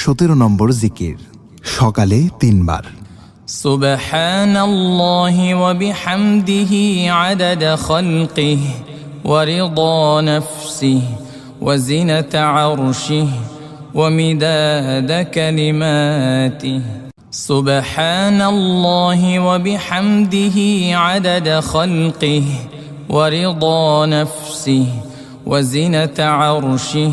সতেরো নম্বর জিকির সকালে তিনবার سبحان الله وبحمده عدد خلقه ورضا نفسه وزنة عرشه ومداد كلماته سبحان الله وبحمده عدد خلقه ورضا نفسه وزنة عرشه